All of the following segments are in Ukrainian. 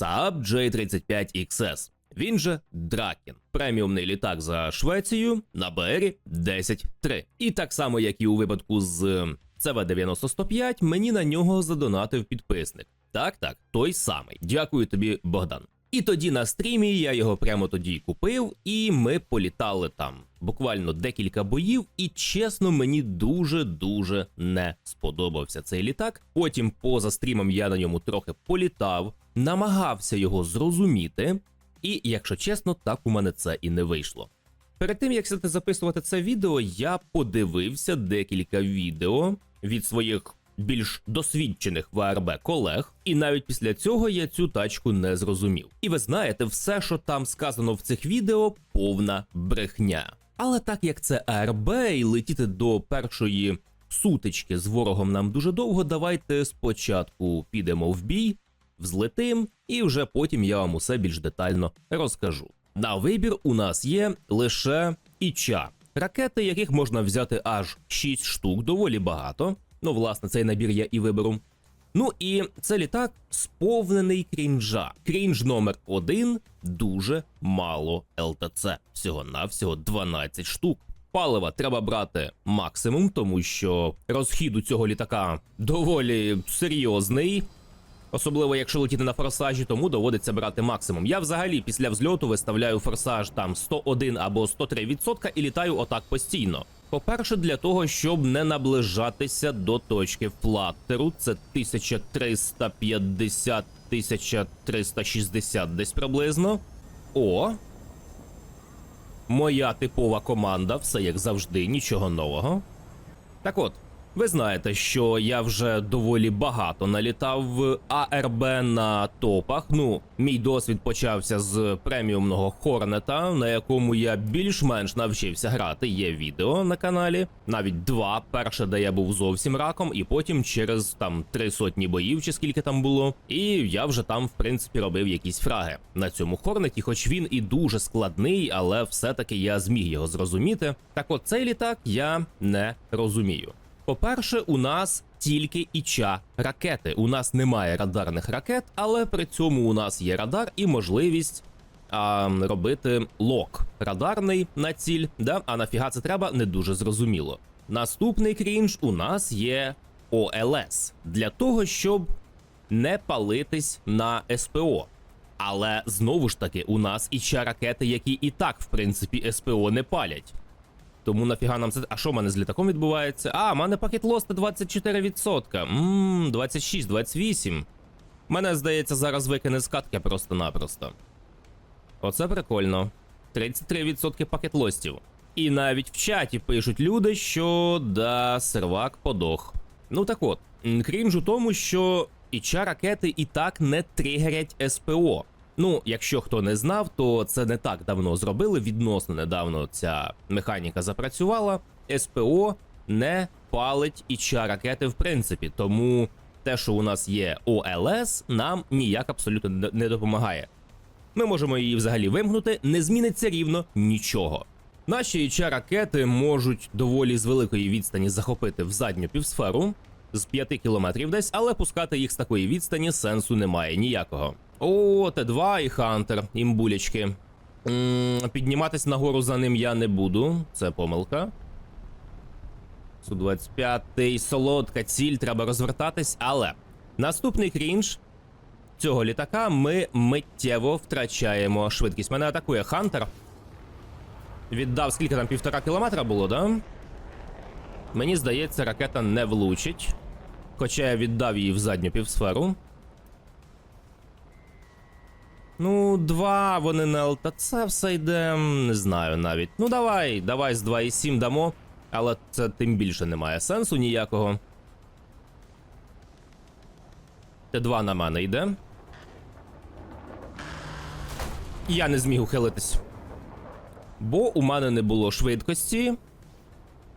Saab J35XS. Він же Дракін, преміумний літак за Швецію на БРі 10.3. І так само, як і у випадку з CV90-105, мені на нього задонатив підписник. Так, так, той самий. Дякую тобі, Богдан. І тоді на стрімі я його прямо тоді купив, і ми політали там. Буквально декілька боїв, і чесно, мені дуже-дуже не сподобався цей літак. Потім, поза стрімом, я на ньому трохи політав, намагався його зрозуміти, і, якщо чесно, так у мене це і не вийшло. Перед тим як сидіти записувати це відео, я подивився декілька відео від своїх більш досвідчених в АРБ колег, і навіть після цього я цю тачку не зрозумів. І ви знаєте, все, що там сказано в цих відео, повна брехня. Але так як це АРБ і летіти до першої сутички з ворогом нам дуже довго, давайте спочатку підемо в бій, взлетим, і вже потім я вам усе більш детально розкажу. На вибір у нас є лише іча, ракети, яких можна взяти аж 6 штук, доволі багато. Ну, власне, цей набір я і виберу. Ну і це літак сповнений крінжа. Крінж номер один дуже мало ЛТЦ. Всього навсього 12 штук. Палива треба брати максимум, тому що розхід у цього літака доволі серйозний. Особливо, якщо летіти на форсажі, тому доводиться брати максимум. Я взагалі після взльоту виставляю форсаж там 101 або 103% і літаю отак постійно. По-перше, для того, щоб не наближатися до точки флаттеру, це 1350 1360 десь приблизно. О. Моя типова команда, все як завжди, нічого нового. Так от, ви знаєте, що я вже доволі багато налітав в АРБ на топах. Ну, мій досвід почався з преміумного Хорнета, на якому я більш-менш навчився грати. Є відео на каналі, навіть два. Перше, де я був зовсім раком, і потім через там три сотні боїв, чи скільки там було. І я вже там, в принципі, робив якісь фраги на цьому Хорнеті, хоч він і дуже складний, але все-таки я зміг його зрозуміти. Так от цей літак я не розумію. По-перше, у нас тільки іча ракети. У нас немає радарних ракет, але при цьому у нас є радар і можливість а, робити лок радарний на ціль. Да? А нафіга це треба, не дуже зрозуміло. Наступний крінж у нас є ОЛС для того, щоб не палитись на СПО. Але знову ж таки, у нас іча ракети, які і так, в принципі, СПО не палять. Тому нафіга нам це. А що в мене з літаком відбувається? А, в мене пакет лости 24%. Ммм, 26, 28. Мене, здається, зараз викине з катки просто-напросто. Оце прикольно. 33% пакет лостів. І навіть в чаті пишуть люди, що да, сервак подох. Ну так от, м, крінж у тому, що іча ракети і так не тригерять СПО. Ну, якщо хто не знав, то це не так давно зробили. Відносно недавно ця механіка запрацювала. СПО не палить іча ракети в принципі. Тому те, що у нас є ОЛС, нам ніяк абсолютно не- допомагає. Ми можемо її взагалі вимкнути, не зміниться рівно нічого. Наші іча ракети можуть доволі з великої відстані захопити в задню півсферу з 5 кілометрів десь, але пускати їх з такої відстані сенсу немає ніякого. О, Т2 і Хантер, імбулячки. М, Підніматись нагору за ним я не буду, це помилка. Су-25, солодка ціль, треба розвертатись, але наступний крінж цього літака ми миттєво втрачаємо швидкість. Мене атакує Хантер. Віддав скільки там півтора кілометра було, да? Мені здається, ракета не влучить. Хоча я віддав її в задню півсферу. Ну, два вони на ЛТЦ все йде. Не знаю навіть. Ну давай, давай з 2,7 дамо. Але це тим більше немає сенсу ніякого. Т2 на мене йде. Я не зміг ухилитись. Бо у мене не було швидкості.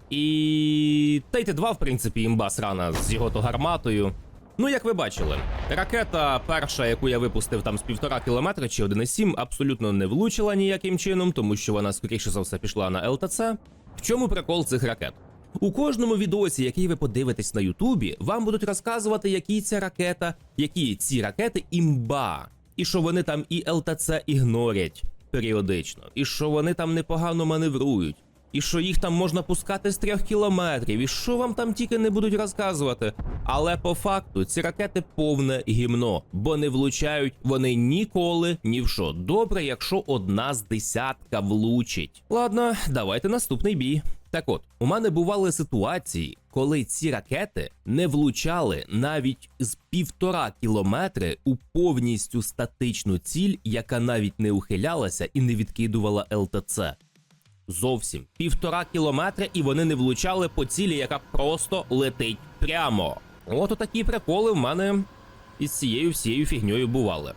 І та й Т2, в принципі, імба рана з його то гарматою. Ну, як ви бачили, ракета перша, яку я випустив там з півтора кілометра чи 1,7, абсолютно не влучила ніяким чином, тому що вона, скоріше за все, пішла на ЛТЦ. В чому прикол цих ракет? У кожному відосі, який ви подивитесь на Ютубі, вам будуть розказувати, які ця ракета, які ці ракети імба. і що вони там і ЛТЦ ігнорять періодично, і що вони там непогано маневрують, і що їх там можна пускати з трьох кілометрів, і що вам там тільки не будуть розказувати. Але по факту ці ракети повне гімно, бо не влучають вони ніколи ні в що. Добре, якщо одна з десятка влучить. Ладно, давайте наступний бій. Так от, у мене бували ситуації, коли ці ракети не влучали навіть з півтора кілометри у повністю статичну ціль, яка навіть не ухилялася і не відкидувала ЛТЦ. Зовсім півтора кілометри, і вони не влучали по цілі, яка просто летить прямо. От такі приколи в мене із цією всією фігньою бували.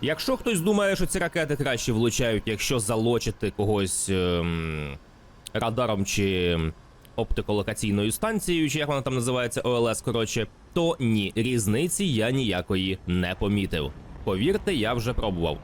Якщо хтось думає, що ці ракети краще влучають, якщо залочити когось ем, радаром чи оптиколокаційною станцією, чи як вона там називається ОЛС, коротше, то ні, різниці я ніякої не помітив. Повірте, я вже пробував.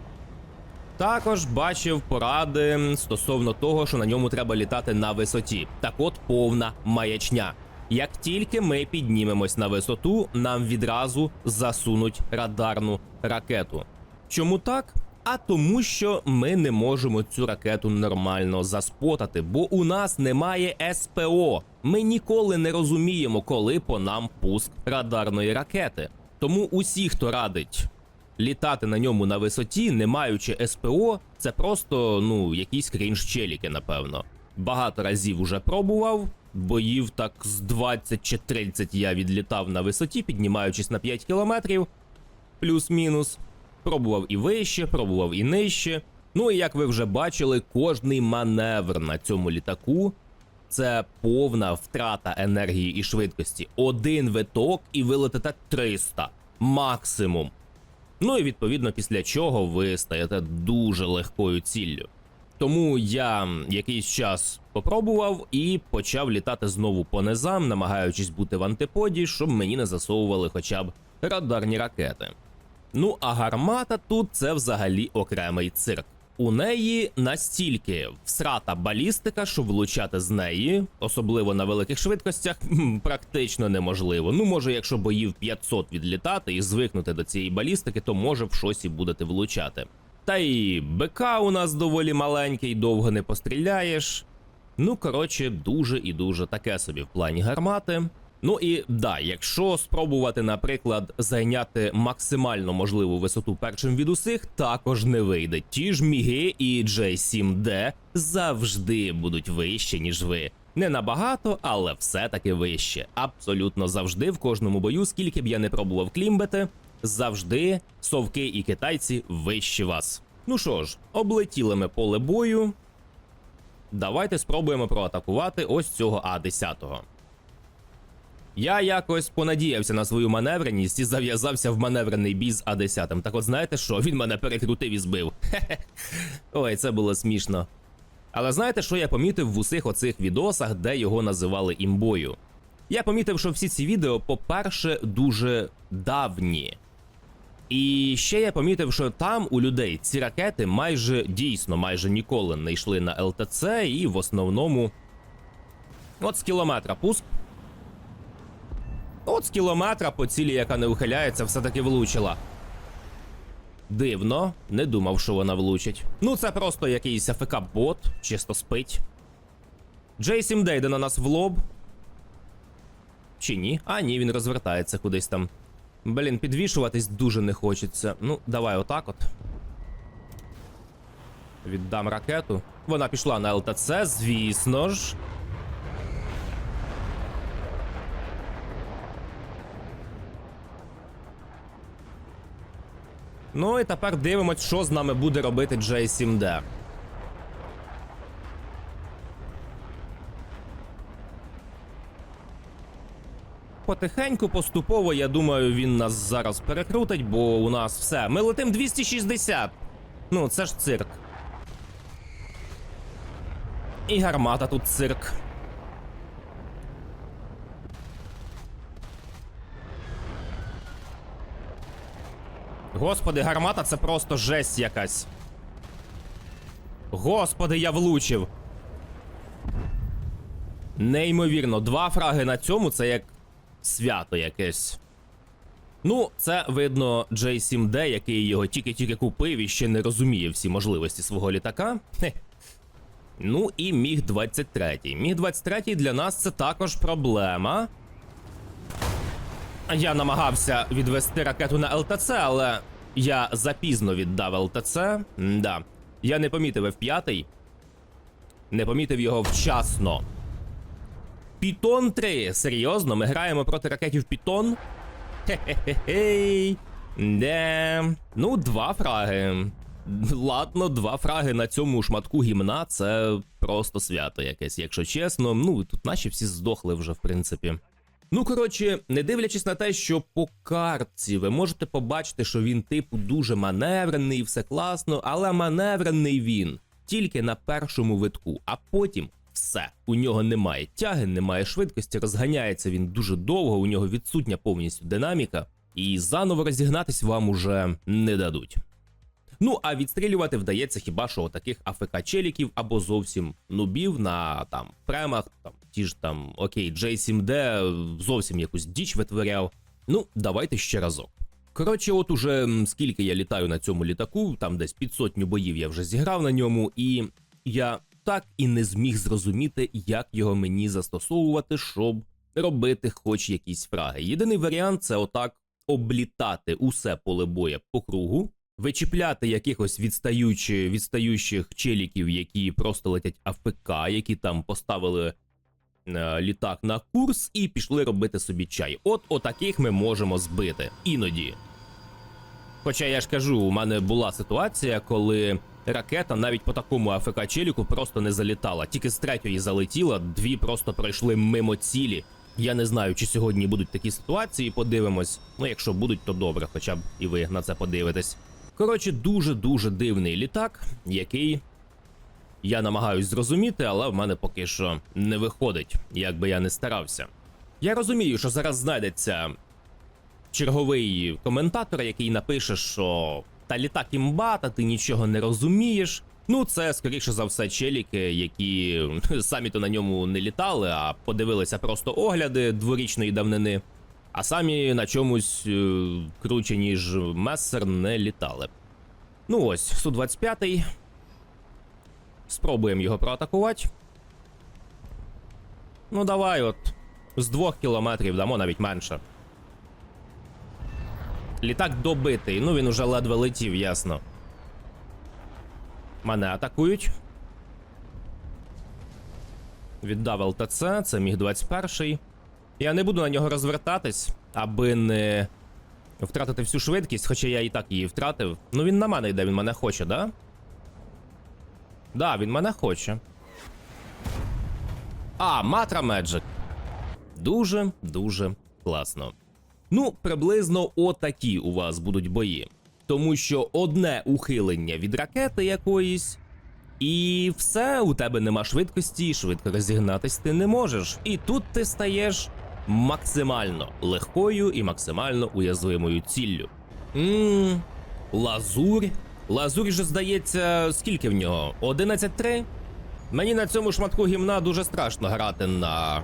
Також бачив поради стосовно того, що на ньому треба літати на висоті. Так от повна маячня. Як тільки ми піднімемось на висоту, нам відразу засунуть радарну ракету. Чому так? А тому, що ми не можемо цю ракету нормально заспотати, бо у нас немає СПО. Ми ніколи не розуміємо, коли по нам пуск радарної ракети. Тому усі, хто радить літати на ньому на висоті, не маючи СПО, це просто ну якісь крінж-челіки, напевно. Багато разів уже пробував. Боїв так з 20 чи 30 я відлітав на висоті, піднімаючись на 5 кілометрів, плюс-мінус. Пробував і вище, пробував і нижче. Ну і як ви вже бачили, кожний маневр на цьому літаку це повна втрата енергії і швидкості. Один виток, і ви летите 300 максимум. Ну і відповідно після чого ви стаєте дуже легкою ціллю. Тому я якийсь час попробував і почав літати знову по низам, намагаючись бути в антиподі, щоб мені не засовували хоча б радарні ракети. Ну а гармата тут це взагалі окремий цирк. У неї настільки всрата балістика, що влучати з неї, особливо на великих швидкостях, практично неможливо. Ну, може, якщо боїв 500 відлітати і звикнути до цієї балістики, то може в щось і будете влучати. Та й БК у нас доволі маленький, довго не постріляєш. Ну, коротше, дуже і дуже таке собі в плані гармати. Ну і да, якщо спробувати, наприклад, зайняти максимально можливу висоту першим від усіх, також не вийде. Ті ж Міги і J7D завжди будуть вище, ніж ви. Не набагато, але все-таки вище. Абсолютно завжди в кожному бою, скільки б я не пробував клімбити, завжди совки і китайці вищі вас. Ну що ж, облетіли ми поле бою. Давайте спробуємо проатакувати ось цього А-10. Я якось понадіявся на свою маневреність і зав'язався в маневрений бій з А10. Так от знаєте що? Він мене перекрутив і збив. Хе-хе. Ой, це було смішно. Але знаєте, що я помітив в усіх оцих відосах, де його називали імбою? Я помітив, що всі ці відео, по-перше, дуже давні. І ще я помітив, що там у людей ці ракети майже дійсно майже ніколи не йшли на ЛТЦ, і в основному. От з кілометра пуск. От з кілометра по цілі, яка не ухиляється, все-таки влучила. Дивно, не думав, що вона влучить. Ну, це просто якийсь АФК-бот, чисто спить. Джейсім йде на нас в лоб. Чи ні? А, ні, він розвертається кудись там. Блін, підвішуватись дуже не хочеться. Ну, давай отак от. Віддам ракету. Вона пішла на ЛТЦ, звісно ж. Ну і тепер дивимось, що з нами буде робити J7D. Потихеньку, поступово, я думаю, він нас зараз перекрутить, бо у нас все. Ми летим 260. Ну, це ж цирк. І гармата тут цирк. Господи, гармата це просто жесть якась. Господи, я влучив. Неймовірно, два фраги на цьому це як свято якесь. Ну, це видно J7D, який його тільки-тільки купив і ще не розуміє всі можливості свого літака. Хе. Ну і Міг 23. Міг 23 для нас це також проблема. Я намагався відвести ракету на ЛТЦ, але я запізно віддав ЛТЦ. Да. Я не помітив F5. Не помітив його вчасно. Пітон 3. Серйозно, ми граємо проти ракетів Пітон. Хе-хе-хе. Де. Ну, два фраги. Ладно, два фраги на цьому шматку гімна це просто свято якесь, якщо чесно. Ну, тут наші всі здохли вже, в принципі. Ну, коротше, не дивлячись на те, що по картці ви можете побачити, що він, типу, дуже маневрений, все класно, але маневрений він тільки на першому витку, а потім все. У нього немає тяги, немає швидкості, розганяється він дуже довго, у нього відсутня повністю динаміка, і заново розігнатись вам уже не дадуть. Ну, а відстрілювати вдається хіба що таких АФК челіків або зовсім нубів на там премах, там ті ж там окей, J7D зовсім якусь діч витворяв. Ну, давайте ще разок. Коротше, от уже скільки я літаю на цьому літаку, там десь під сотню боїв я вже зіграв на ньому, і я так і не зміг зрозуміти, як його мені застосовувати, щоб робити хоч якісь фраги. Єдиний варіант це отак облітати усе поле боя по кругу, вичіпляти якихось відстаючі, відстаючих челіків, які просто летять АФК, які там поставили е, літак на курс і пішли робити собі чай. От отаких ми можемо збити іноді. Хоча я ж кажу, у мене була ситуація, коли ракета навіть по такому АФК челіку просто не залітала. Тільки з третьої залетіла, дві просто пройшли мимо цілі. Я не знаю, чи сьогодні будуть такі ситуації, подивимось. Ну, якщо будуть, то добре, хоча б і ви на це подивитесь. Коротше, дуже-дуже дивний літак, який я намагаюсь зрозуміти, але в мене поки що не виходить, як би я не старався. Я розумію, що зараз знайдеться черговий коментатор, який напише, що та літак імба, та ти нічого не розумієш. Ну, це скоріше за все челіки, які самі то на ньому не літали, а подивилися просто огляди дворічної давнини, а самі на чомусь е, круче, ніж мессер, не літали. Ну ось, Су-25. Спробуємо його проатакувати. Ну, давай, от. З двох кілометрів дамо навіть менше. Літак добитий, ну він уже ледве летів, ясно. Мене атакують. Віддав ЛТЦ, це міг 21. Я не буду на нього розвертатись, аби не втратити всю швидкість, хоча я і так її втратив. Ну він на мене йде, він мене хоче, да? Да, він мене хоче. А, Матра Меджик. Дуже, дуже класно. Ну, приблизно отакі у вас будуть бої. Тому що одне ухилення від ракети якоїсь, і все, у тебе нема швидкості, швидко розігнатись ти не можеш. І тут ти стаєш максимально легкою і максимально уязвимою ціллю. Ммм, лазурь. Лазурь же здається, скільки в нього? 11-3? Мені на цьому шматку гімна дуже страшно грати на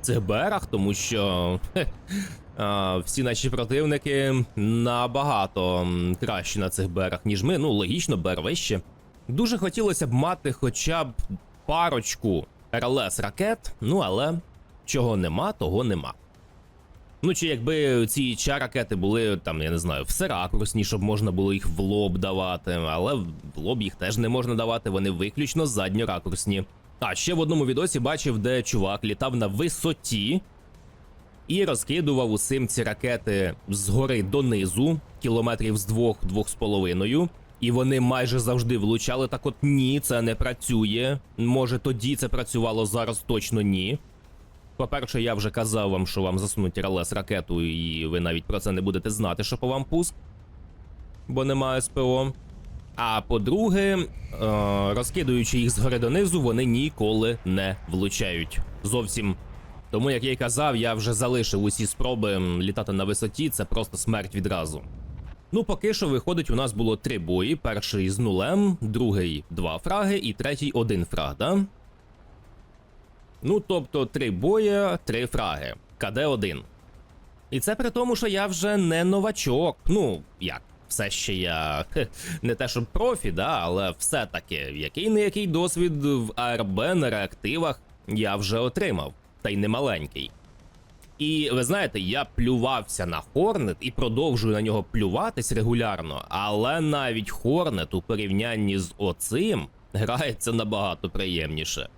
цих берах, тому що хе, а, всі наші противники набагато кращі на цих берах, ніж ми. Ну, логічно, бер вище. Дуже хотілося б мати хоча б парочку РЛС ракет, ну але чого нема, того нема. Ну, чи якби ці ча ракети були там, я не знаю, всеракурсні, щоб можна було їх в лоб давати, але в лоб їх теж не можна давати, вони виключно задньоракурсні. А ще в одному відосі бачив, де чувак літав на висоті і розкидував усім ці ракети згори донизу, кілометрів з двох, двох з половиною. І вони майже завжди влучали. Так от ні, це не працює. Може тоді це працювало зараз точно ні. По-перше, я вже казав вам, що вам засунуть РЛС ракету, і ви навіть про це не будете знати, що по вам пуск, бо немає СПО. А по-друге, е, розкидуючи їх згори донизу, вони ніколи не влучають. Зовсім. Тому, як я й казав, я вже залишив усі спроби літати на висоті, це просто смерть відразу. Ну, поки що виходить, у нас було три бої: перший з нулем, другий два фраги і третій один фраг, да? Ну, тобто, три бої, три фраги. КД-1. І це при тому, що я вже не новачок. Ну, як, все ще я хе, не те, щоб профі, да, але все-таки, який не який досвід в АРБ на реактивах я вже отримав, та й не маленький. І ви знаєте, я плювався на Хорнет і продовжую на нього плюватись регулярно, але навіть Хорнет у порівнянні з оцим грається набагато приємніше.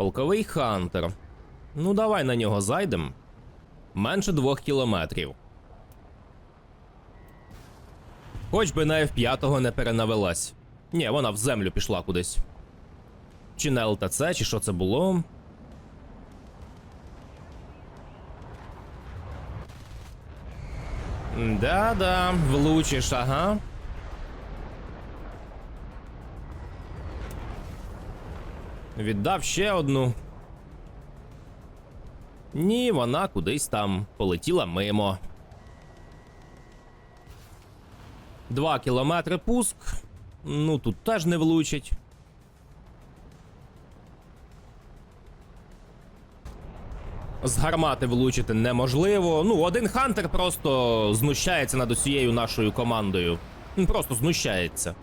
Полковий Хантер. Ну, давай на нього зайдем. Менше двох кілометрів. Хоч би на F5 не перенавелась. Ні, вона в землю пішла кудись. Чи на ЛТЦ, чи що це було. Да-да, влучиш, ага. Віддав ще одну. Ні, вона кудись там полетіла мимо. Два кілометри пуск. Ну тут теж не влучить. З гармати влучити неможливо. Ну, один Хантер просто знущається над усією нашою командою. Просто знущається.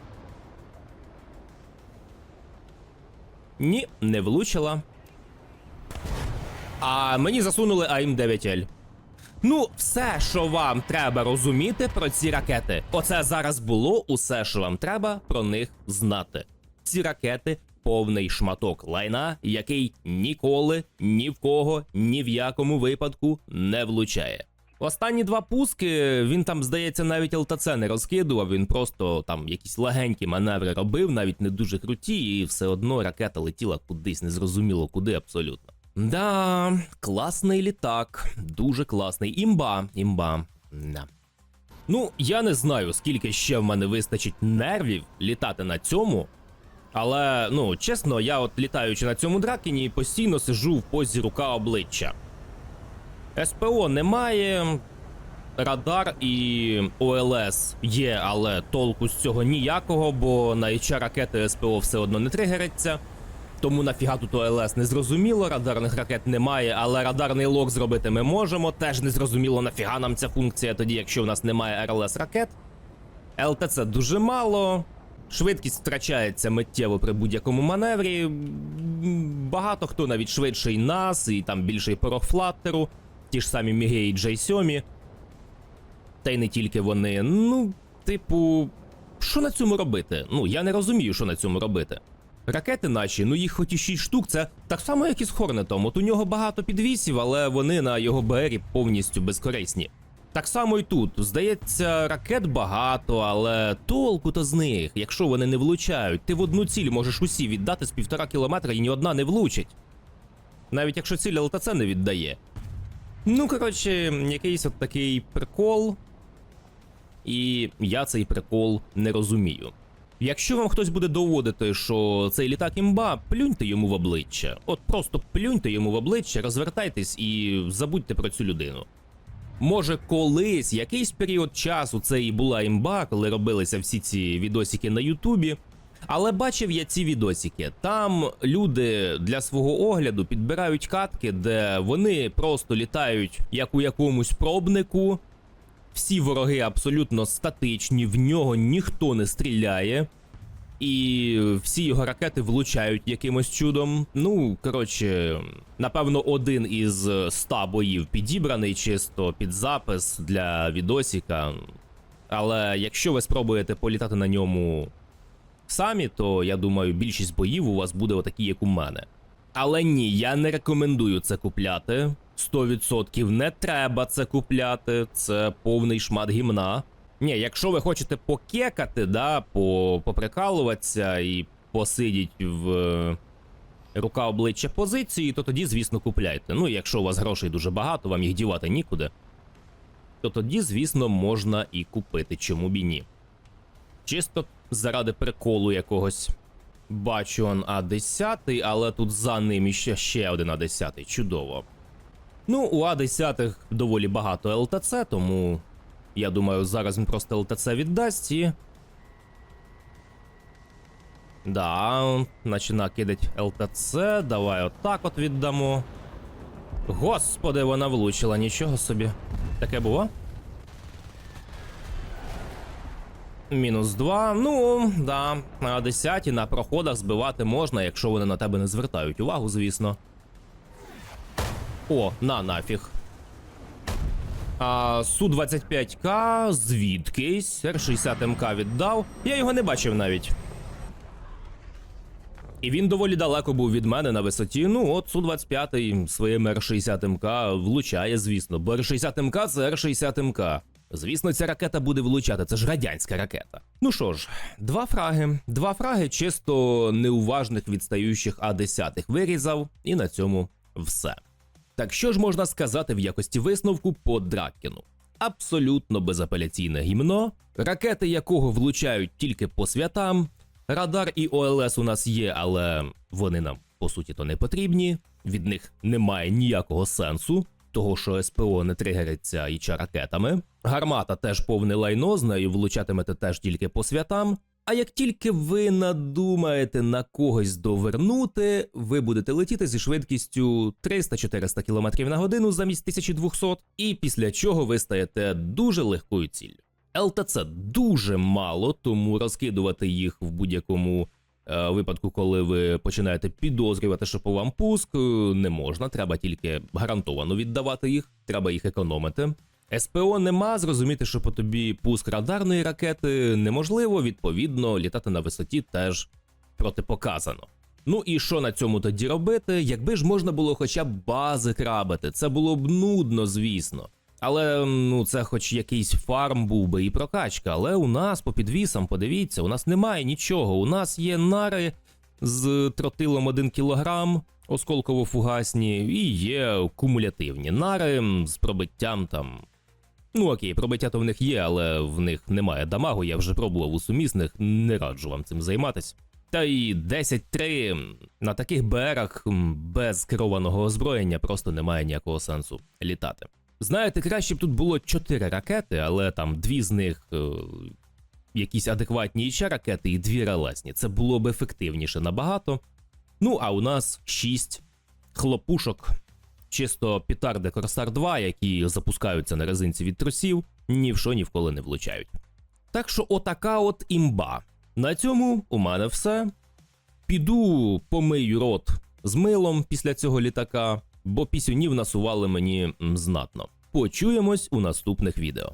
Ні, не влучила. А мені засунули АІМ-9Л. Ну, все, що вам треба розуміти про ці ракети. Оце зараз було усе, що вам треба про них знати. Ці ракети повний шматок лайна, який ніколи, ні в кого, ні в якому випадку не влучає. Останні два пуски він там, здається, навіть ЛТЦ не розкидував, він просто там якісь легенькі маневри робив, навіть не дуже круті, і все одно ракета летіла кудись, незрозуміло куди абсолютно. Да, класний літак, дуже класний. Імба, імба. Да. Ну, я не знаю, скільки ще в мене вистачить нервів літати на цьому. Але, ну, чесно, я от літаючи на цьому дракені, постійно сижу в позі рука обличчя. СПО немає. Радар і ОЛС є, але толку з цього ніякого, бо на HR ракети СПО все одно не тригериться. Тому нафіга тут ОЛС не зрозуміло, радарних ракет немає, але радарний лог зробити ми можемо. Теж не зрозуміло, нафіга нам ця функція тоді, якщо в нас немає РЛС ракет. ЛТЦ дуже мало. Швидкість втрачається миттєво при будь-якому маневрі. Багато хто навіть швидший нас, і там більший порог флаттеру, ті ж самі Міге і Джей 7 Та й не тільки вони. Ну, типу, що на цьому робити? Ну, я не розумію, що на цьому робити. Ракети наші, ну їх хоч і 6 штук, це так само, як і з Хорнетом. От у нього багато підвісів, але вони на його БРі повністю безкорисні. Так само і тут. Здається, ракет багато, але толку то з них, якщо вони не влучають, ти в одну ціль можеш усі віддати з півтора кілометра і ні одна не влучить. Навіть якщо ціль ЛТЦ не віддає. Ну, коротше, якийсь от такий прикол. І я цей прикол не розумію. Якщо вам хтось буде доводити, що цей літак імба, плюньте йому в обличчя. От просто плюньте йому в обличчя, розвертайтесь і забудьте про цю людину. Може, колись, якийсь період часу це і була імба, коли робилися всі ці відосики на Ютубі. Але бачив я ці відосики. Там люди для свого огляду підбирають катки, де вони просто літають як у якомусь пробнику. Всі вороги абсолютно статичні, в нього ніхто не стріляє. І всі його ракети влучають якимось чудом. Ну, коротше, напевно, один із ста боїв підібраний чисто під запис для відосіка. Але якщо ви спробуєте політати на ньому самі, то я думаю, більшість боїв у вас буде отакі, як у мене. Але ні, я не рекомендую це купляти. 100% не треба це купляти. Це повний шмат гімна. Ні, якщо ви хочете покекати, да, по, поприкалуватися і посидіть в е, рука обличчя позиції, то тоді, звісно, купляйте. Ну, якщо у вас грошей дуже багато, вам їх дівати нікуди, то тоді, звісно, можна і купити, чому б і ні. Чисто заради приколу якогось. Бачу он А10, але тут за ним іще ще один А10. Чудово. Ну, у А10 доволі багато ЛТЦ, тому я думаю, зараз він просто ЛТЦ віддасть і. Да, почина кидать ЛТЦ. Давай отак от віддамо. Господи, вона влучила, нічого собі. Таке було? Мінус 2. Ну, да. А 10 на проходах збивати можна, якщо вони на тебе не звертають увагу, звісно. О, на нафіг. А Су-25К звідкись. Р-60МК віддав. Я його не бачив навіть. І він доволі далеко був від мене на висоті. Ну, от Су-25 своїм Р-60МК влучає, звісно. Бо Р-60МК це Р-60МК. Звісно, ця ракета буде влучати, це ж радянська ракета. Ну що ж, два фраги. Два фраги чисто неуважних відстаючих А-10 вирізав, і на цьому все. Так що ж можна сказати в якості висновку по Драккіну? Абсолютно безапеляційне гімно, ракети якого влучають тільки по святам. Радар і ОЛС у нас є, але вони нам по суті то не потрібні. Від них немає ніякого сенсу, того що СПО не тригериться ІЧ ракетами. Гармата теж повне лайно, з нею влучатимете теж тільки по святам. А як тільки ви надумаєте на когось довернути, ви будете летіти зі швидкістю 300-400 км на годину замість 1200, і після чого ви стаєте дуже легкою ціллю. ЛТЦ дуже мало, тому розкидувати їх в будь-якому випадку, коли ви починаєте підозрювати, що по вам пуск, е, не можна. Треба тільки гарантовано віддавати їх, треба їх економити. СПО нема, зрозуміти, що по тобі пуск радарної ракети неможливо, відповідно, літати на висоті теж протипоказано. Ну і що на цьому тоді робити? Якби ж можна було хоча б бази крабити, це було б нудно, звісно. Але ну це хоч якийсь фарм був би і прокачка. Але у нас по підвісам, подивіться, у нас немає нічого. У нас є нари з тротилом 1 кг, осколково-фугасні, і є кумулятивні нари з пробиттям там. Ну окей, пробиття то в них є, але в них немає дамагу, я вже пробував у сумісних, не раджу вам цим займатись. Та й 10-3 на таких БРах без керованого озброєння просто немає ніякого сенсу літати. Знаєте, краще б тут було 4 ракети, але там дві з них е, якісь адекватні іще ракети і дві релесні. Це було б ефективніше набагато. Ну, а у нас 6 хлопушок, чисто пітарди Корсар 2, які запускаються на резинці від тросів, ні в що ні ніколи не влучають. Так що отака от імба. На цьому у мене все. Піду помию рот з милом після цього літака, бо пісюнів насували мені знатно. Почуємось у наступних відео.